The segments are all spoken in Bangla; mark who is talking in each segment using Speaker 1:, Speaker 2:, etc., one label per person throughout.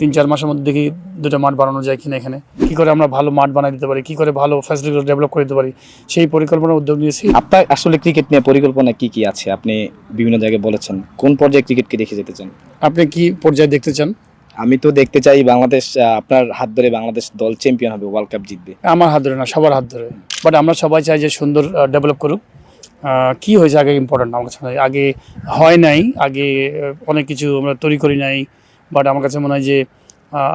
Speaker 1: তিন চার মাসের মধ্যে দেখি দুটো মাঠ বানানো যায় কিনা এখানে। কি করে আমরা ভালো মাঠ বানিয়ে দিতে পারি? কি করে ভালো ফ্যাসিলিটি ডেভেলপ করে দিতে পারি? সেই পরিকল্পনা উদ্যোগ নিয়েছি।
Speaker 2: আপনার আসলে ক্রিকেট নিয়ে পরিকল্পনা কি কি আছে? আপনি বিভিন্ন জায়গায় বলেছেন। কোন পর্যায়ে ক্রিকেটকে দেখে যেতে চান?
Speaker 1: আপনি কি পর্যায়ে দেখতে চান?
Speaker 2: আমি তো দেখতে চাই বাংলাদেশ আপনার হাত ধরে বাংলাদেশ দল চ্যাম্পিয়ন হবে ওয়ার্ল্ড কাপ জিতবে।
Speaker 1: আমার হাত ধরে না সবার হাত ধরে। বাট আমরা সবাই চাই যে সুন্দর ডেভেলপ করুক। কি হয়েছে আগে ইম্পর্টেন্ট আমার কাছে আগে হয় নাই আগে অনেক কিছু আমরা তৈরি করি নাই। বাট আমার কাছে মনে হয় যে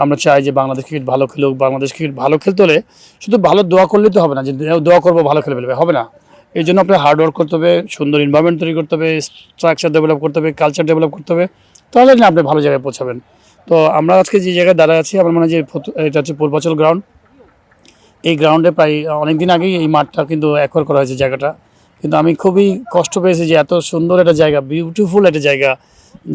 Speaker 1: আমরা চাই যে বাংলাদেশ ক্রিকেট ভালো খেলুক, বাংলাদেশ ক্রিকেট ভালো খেলতে হলে শুধু ভালো দোয়া করলে তো হবে না, যে দোয়া করব, ভালো খেলে ফেলবে, হবে না। এই জন্য আপনার হার্ডওয়ার্ক করতে হবে, সুন্দর এনভায়রনমেন্ট তৈরি করতে হবে স্ট্রাকচার ডেভেলপ করতে হবে কালচার ডেভেলপ করতে হবে, তাহলে না আপনি ভালো জায়গায় পৌঁছাবেন। তো আমরা আজকে যে জায়গায় দাঁড়ায় আছি, আমার মনে হয় যে এটা হচ্ছে পূর্বাচল গ্রাউন্ড এই গ্রাউন্ডে প্রায় অনেক দিন আগেই এই মাঠটা কিন্তু একর করা হয়েছে জায়গাটা। কিন্তু আমি খুবই কষ্ট পেয়েছি যে এত সুন্দর একটা জায়গা বিউটিফুল একটা জায়গা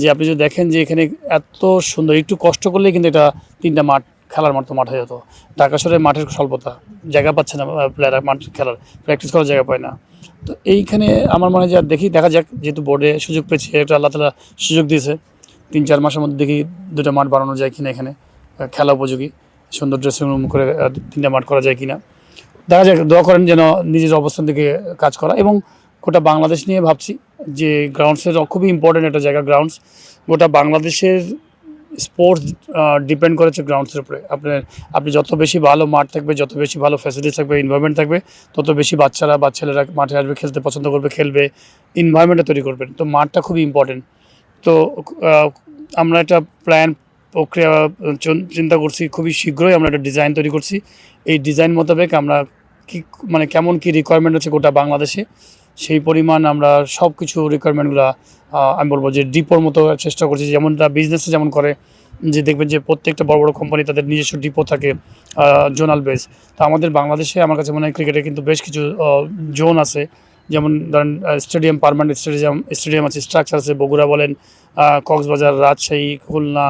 Speaker 1: যে আপনি যদি দেখেন যে এখানে এত সুন্দর, একটু কষ্ট করলেই কিন্তু এটা তিনটা মাঠ, খেলার মাঠ হয়ে যেত ঢাকা শহরে মাঠের স্বল্পতা, জায়গা পাচ্ছে না প্লেয়াররা মাঠ খেলার প্র্যাকটিস করার জায়গা পায় না। তো এইখানে আমার মনে হয় যে দেখি, দেখা যাক, যেহেতু বোর্ডে সুযোগ পেয়েছে এটা আল্লাহ তালা সুযোগ দিয়েছে। তিন, চার মাসের মধ্যে দেখি দুটো মাঠ বানানো যায় কিনা এখানে খেলা উপযোগী, সুন্দর ড্রেসিং রুম করে তিনটা মাঠ করা যায় কিনা। দেখা যাক, দোয়া করেন যেন নিজের অবস্থান থেকে কাজ করা, এবং গোটা বাংলাদেশ নিয়ে ভাবছি যে গ্রাউন্ডসের খুবই ইম্পর্টেন্ট একটা জায়গা গ্রাউন্ডস গোটা বাংলাদেশের স্পোর্টস ডিপেন্ড করেছে গ্রাউন্ডসের উপরে। আপনার, আপনি যত বেশি ভালো মাঠ থাকবে, যত বেশি ভালো ফ্যাসিলিটি থাকবে এনভায়রনমেন্ট থাকবে, তত বেশি বাচ্চারা বা ছেলেরা মাঠে আসবে, খেলতে পছন্দ করবে, খেলবে এনভায়রনমেন্টটা তৈরি করবেন। তো মাঠটা খুবই ইম্পর্টেন্ট তো আমরা একটা প্ল্যান প্রক্রিয়া, চন- চিন্তা করছি, খুবই শীঘ্রই আমরা একটা ডিজাইন তৈরি করছি। এই ডিজাইন মোতাবেক আমরা কি মানে কেমন কি রিকোয়ারমেন্ট হচ্ছে গোটা বাংলাদেশে সেই পরিমাণ আমরা সব কিছু রিকোয়ারমেন্টগুলো আমি বলব যে ডিপোর মতো চেষ্টা করছি। যেমনটা বিজনেসে যেমন করে, যে দেখবেন যে প্রত্যেকটা বড় বড় কোম্পানি তাদের নিজস্ব ডিপো থাকে জোনাল বেস তো আমাদের বাংলাদেশে আমার কাছে মনে হয় ক্রিকেটে কিন্তু বেশ কিছু জোন আছে। যেমন ধরেন স্টেডিয়াম পারমানেন্ট স্টেডিয়াম স্টেডিয়াম আছে স্ট্রাকচার আছে, বগুড়া বলেন কক্সবাজার, রাজশাহী, খুলনা,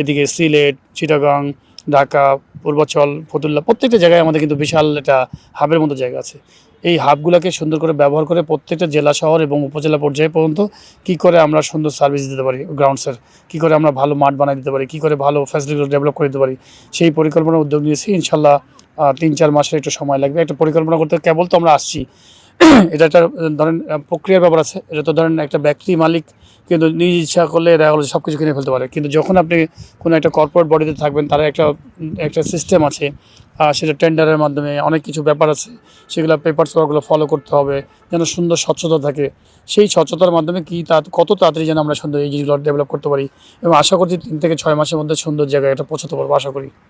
Speaker 1: এদিকে সিলেট, চিটাগাং ঢাকা, পূর্বাচল, ফতুল্লা প্রত্যেকটা জায়গায় আমাদের কিন্তু বিশাল একটা হাবের মতো জায়গা আছে। এই হাবগুলোকে সুন্দর করে ব্যবহার করে প্রত্যেকটা জেলা, শহর এবং উপজেলা পর্যায়ে পর্যন্ত কি করে আমরা সুন্দর সার্ভিস দিতে পারি গ্রাউন্ডসের কি করে আমরা ভালো মাঠ বানিয়ে দিতে পারি? কি করে ভালো ফ্যাসিলিটি ডেভেলপ করে দিতে পারি? সেই পরিকল্পনা উদ্যোগ নিয়েছি। ইনশাল্লাহ তিন, চার মাসের একটু সময় লাগবে। একটা পরিকল্পনা করতে কেবল তো আমরা আসছি। এটা একটা, ধরেন প্রক্রিয়ার ব্যাপার আছে। এটা তো ধরেন একটা ব্যক্তি মালিক, কিন্তু নিজ ইচ্ছা করলে দেখা গেলো সব কিছু কিনে ফেলতে পারে। কিন্তু যখন আপনি কোনো একটা কর্পোরেট বডিতে থাকবেন, তারা একটা একটা সিস্টেম আছে সেটা টেন্ডারের মাধ্যমে অনেক কিছু ব্যাপার আছে, সেগুলো পেপার ওয়ার্কগুলো ফলো করতে হবে, যেন সুন্দর স্বচ্ছতা থাকে। সেই স্বচ্ছতার মাধ্যমে কি তা, কত তাড়াতাড়ি যেন আমরা সুন্দর এই জিনিসগুলো ডেভেলপ করতে পারি। এবং আশা করছি তিন থেকে ছয় মাসের মধ্যে সুন্দর জায়গায় এটা পৌঁছাতে পারব, আশা করি।